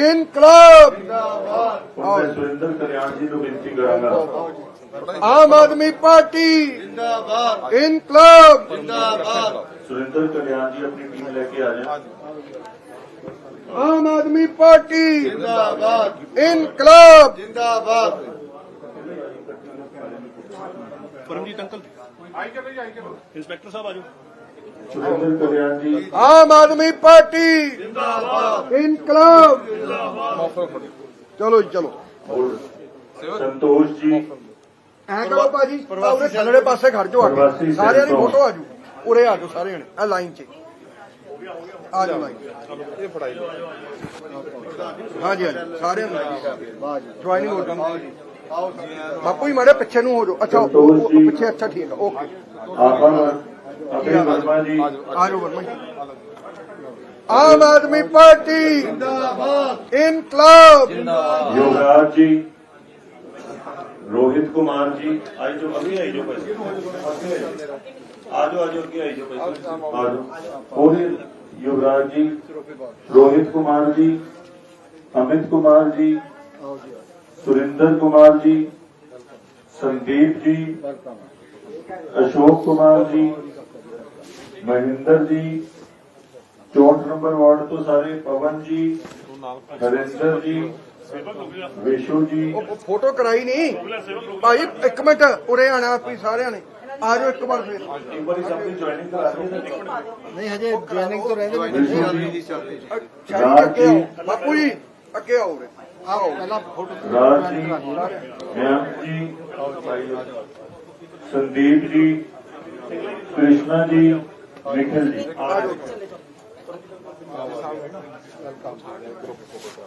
ਇਨਕਲਾਬ।
ਹੁਣ ਮੈਂ ਸੁਰਿੰਦਰ ਕਲਿਆਣ ਜੀ ਨੂੰ ਬੇਨਤੀ ਕਰਾਂਗਾ
ਆਮ ਆਦਮੀ ਪਾਰਟੀ ਜਿੰਦਾਬਾਦ ਇਨਕਲਾਬ
ਸੁਰਿੰਦਰ ਕਲਿਆਣ ਜੀ ਆਪਣੀ ਟੀਮ ਲੈ ਕੇ ਆ ਜਾਣ
ਆਮ ਆਦਮੀ ਪਾਰਟੀ ਜਿੰਦਾਬਾਦ ਇਨਕਲਾਬ
ਪਰਮਜੀਤ ਅੰਕਲ ਇੰਸਪੈਕਟਰ ਸਾਹਿਬ ਆਜੋ
ਸੁਰਿੰਦਰ ਕਲਿਆਣ ਜੀ
ਆਮ ਆਦਮੀ ਪਾਰਟੀ ਜਿੰਦਾਬਾਦ ਇਨਕਲਾਬ
ਮੌਕਾ ਫੜੋ
ਚਲੋ ਜੀ ਚਲੋ
ਹੋਰ ਸੰਤੋਸ਼ ਜੀ।
ਐ ਕਰੋ ਭਾਜੀ ਉਰੇ ਥੱਲੜੇ ਪਾਸੇ ਖੜ ਜਾਓ ਆ ਕੇ ਸਾਰਿਆਂ ਦੀ। ਫੋਟੋ ਆ ਜੂ ਉਰੇ ਆ ਜਾਓ ਸਾਰੇ ਜਣੇ ਆ ਲਾਈਨ 'ਚ। ਆ ਜਾਓ ਲਾਈਨ
ਇਹ ਫੜਾਈ
ਹਾਂਜੀ ਹਾਂਜੀ ਸਾਰਿਆਂ ਨੂੰ। ਜੁਆਇਨਿੰਗ ਹੋ ਜਾਓ। ਬਾਪੂ ਜੀ ਮਾੜੇ ਪਿੱਛੇ ਨੂੰ ਹੋ ਜਾਓ। ਅੱਛਾ ਉਹ- ਪਿੱਛੇ ਅੱਛਾ ਠੀਕ ਹੈ ਓਕੇ।
ਆਪਾਂ ਅਭਿ ਵਰਮਾ ਜੀ।
ਆ ਜਾਓ ਵਰਮਾ ਜੀ। ਆਮ ਆਦਮੀ ਪਾਰਟੀ। ਜਿੰਦਾਬਾਦ। ਇਨਕਲਾਬ।
ਯੋਗਰਾਜ ਜੀ। ਰੋਹਿਤ ਕੁਮਾਰ ਜੀ ਆਈ ਜੋ ਅਭੀ ਆਈ ਜੋ ਪੈਸੇ ਆਜੋ ਆਜੋ ਅੱਗੇ ਆਈ ਜੋ ਪੈਸੇ ਆਜੋ ਉਹਨੇ ਯੁਵਰਾਜ ਜੀ ਰੋਹਿਤ ਕੁਮਾਰ ਜੀ ਅਮਿਤ ਕੁਮਾਰ ਜੀ ਸੁਰਿੰਦਰ ਕੁਮਾਰ ਜੀ ਸੰਦੀਪ ਜੀ ਅਸ਼ੋਕ ਕੁਮਾਰ ਜੀ ਮਹਿੰਦਰ ਜੀ 64 ਨੰਬਰ ਵਾਰਡ ਤੋਂ ਸਾਰੇ ਪਵਨ ਜੀ
ਤੂੰ ਨਾਲ
ਹਰਿੰਦਰ ਜੀ ਵਿਸ਼ੂ ਜੀ।
ਉਹ ਫੋਟੋ ਕਰਾਈ ਨਹੀਂ। ਭਾਈ ਇੱਕ ਮਿੰਟ ਉਰੇ ਆਣਾ ਵੀ ਸਾਰਿਆਂ ਨੇ। ਆ ਜਾਓ ਇੱਕ ਵਾਰ ਫੇਰ।
ਇੱਕ ਵਾਰੀ ਸਭ ਦੀ ਜੁਆਇਨਿੰਗ ਕਰਾ ਦਿਓ।
ਨਹੀਂ ਹਜੇ ਜੁਆਇਨਿੰਗ ਤੋਂ ਰਹਿੰਦੇ
ਵਿਸ਼ੂ ਜੀ।
ਅੱਗੇ ਆਓ। ਬਾਪੂ ਜੀ ਅੱਗੇ ਆਓ ਉਰੇ। ਆਓ। ਪਹਿਲਾਂ ਫੋਟੋ
ਰਾਜ ਜੀ ਮਯੰਕ ਜੀ ਸੰਦੀਪ ਜੀ ਕ੍ਰਿਸ਼ਨਾ ਜੀ ਨਿਖਿਲ ਜੀ।
ਆ ਜਾਓ। 三个，一个茶，六个六个茶。